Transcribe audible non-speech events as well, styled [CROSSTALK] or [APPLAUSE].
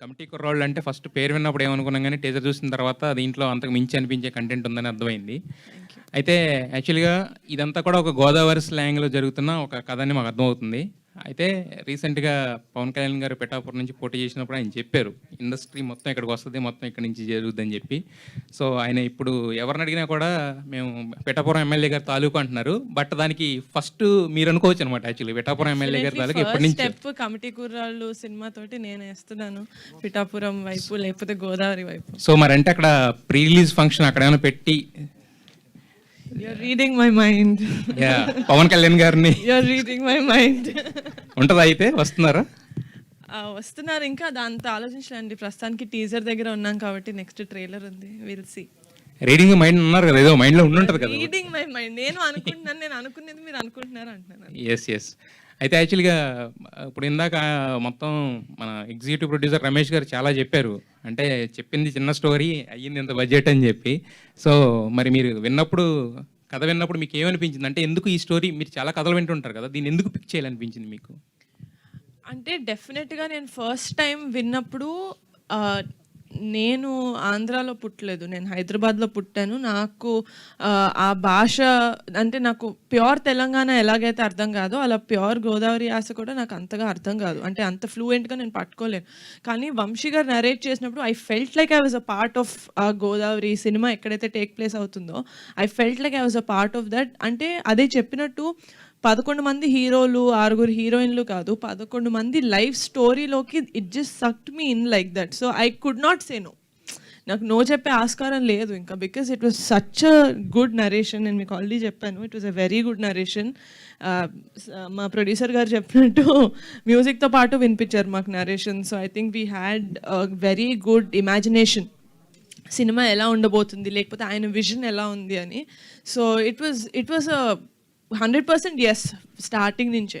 Committee కుర్రోళ్ళు అంటే first పేరు విన్నప్పుడు ఏమనుకున్నాం కానీ టీజర్ చూసిన తర్వాత దీంట్లో అంతకు మించి అనిపించే కంటెంట్ ఉందని అర్థమైంది. అయితే యాక్చువల్గా ఇదంతా కూడా ఒక గోదావరి స్లాంగ్లో జరుగుతున్న ఒక కథ అని మాకు అర్థమవుతుంది. అయితే రీసెంట్గా పవన్ కళ్యాణ్ గారు పిఠాపురం నుంచి పోటీ చేసినప్పుడు ఆయన చెప్పారు ఇండస్ట్రీ మొత్తం ఇక్కడికి వస్తుంది మొత్తం ఇక్కడి నుంచి జరుగుద్దని చెప్పి. సో ఆయన ఇప్పుడు ఎవరిని అడిగినా కూడా మేము పిఠాపురం ఎమ్మెల్యే గారు తాలూకు అంటున్నారు. బట్ దానికి ఫస్ట్ మీరు అనుకోవచ్చు అనమాట యాక్చువల్లీ పిఠాపురం ఎమ్మెల్యే గారి తాలూకు ఎప్పటి నుంచి? స్టెప్ కమిటీ కుర్రాళ్ళు సినిమా తోటి నేను వేస్తున్నాను పిఠాపురం వైపు లేకపోతే గోదావరి వైపు. సో మరి అంటే అక్కడ ప్రీ రిలీజ్ ఫంక్షన్ అక్కడ ఏమైనా పెట్టి? You're reading my mind yeah, Pawan Kalyan గారిని. యూఆర్ రీడింగ్ మై మైండ్ ఉంటుందా అయితే? వస్తున్నారా? వస్తున్నారు ఇంకా. దాంతో ఆలోచించండి ప్రస్తుతానికి టీజర్ దగ్గర ఉన్నాం కాబట్టి నెక్స్ట్ ట్రైలర్ ఉంది. విల్ సి రీడింగ్ మైండ్ ఉన్నారు కదా ఏదో మైండ్లో ఉండుంటుంది కదా. రీడింగ్ మై మైండ్ నేను అనుకుంటున్నాను నేను అనుకునేది మీరు అనుకుంటున్నారు అంటున్నాను ఎస్ ఎస్ అయితే యాక్చువల్గా ఇప్పుడు ఇందాక మొత్తం మన ఎగ్జిక్యూటివ్ ప్రొడ్యూసర్ రమేష్ గారు చాలా చెప్పారు. అంటే చెప్పింది చిన్న స్టోరీ అయ్యింది ఇంత బడ్జెట్ అని చెప్పి. సో మరి మీరు విన్నప్పుడు కథ విన్నప్పుడు మీకు ఏమనిపించింది? అంటే ఎందుకు ఈ స్టోరీ మీరు చాలా కథలు వింటుంటారు కదా దీన్ని ఎందుకు పిక్ చేయాలనిపించింది మీకు? అంటే డెఫినెట్గా నేను ఫస్ట్ టైం విన్నప్పుడు నేను ఆంధ్రాలో పుట్టలేదు. నేను హైదరాబాద్లో పుట్టాను. నాకు ఆ, భాష అంటే నాకు ప్యూర్ తెలంగాణ ఎలాగైతే అర్థం కాదో అలా ప్యూర్ గోదావరి యాస కూడా నాకు అంతగా అర్థం కాదు. అంటే అంత ఫ్లూయెంట్గా నేను పట్టుకోలేను. కానీ వంశీ గారు నరేట్ చేసినప్పుడు I felt like I was a part of ఆ గోదావరి సినిమా ఎక్కడైతే టేక్ ప్లేస్ అవుతుందో I felt like I was a part of that అంటే అదే చెప్పినట్టు పదకొండు మంది హీరోలు ఆరుగురు హీరోయిన్లు కాదు పదకొండు మంది లైఫ్ స్టోరీలోకి it just sucked me in like that so I could not say no నాకు నో చెప్పే ఆస్కారం లేదు ఇంకా because it was such a good narration నేను మీకు ఆల్రెడీ చెప్పాను it was a very good narration మా ప్రొడ్యూసర్ గారు చెప్పినట్టు [LAUGHS] మ్యూజిక్తో పాటు వినిపించారు మాకు narration so I think we had very good imagination cinema ఎలా ఉండబోతుంది లేకపోతే ఆయన విజన్ ఎలా ఉంది అని. So it was it was a hundred percent yes starting నుంచే.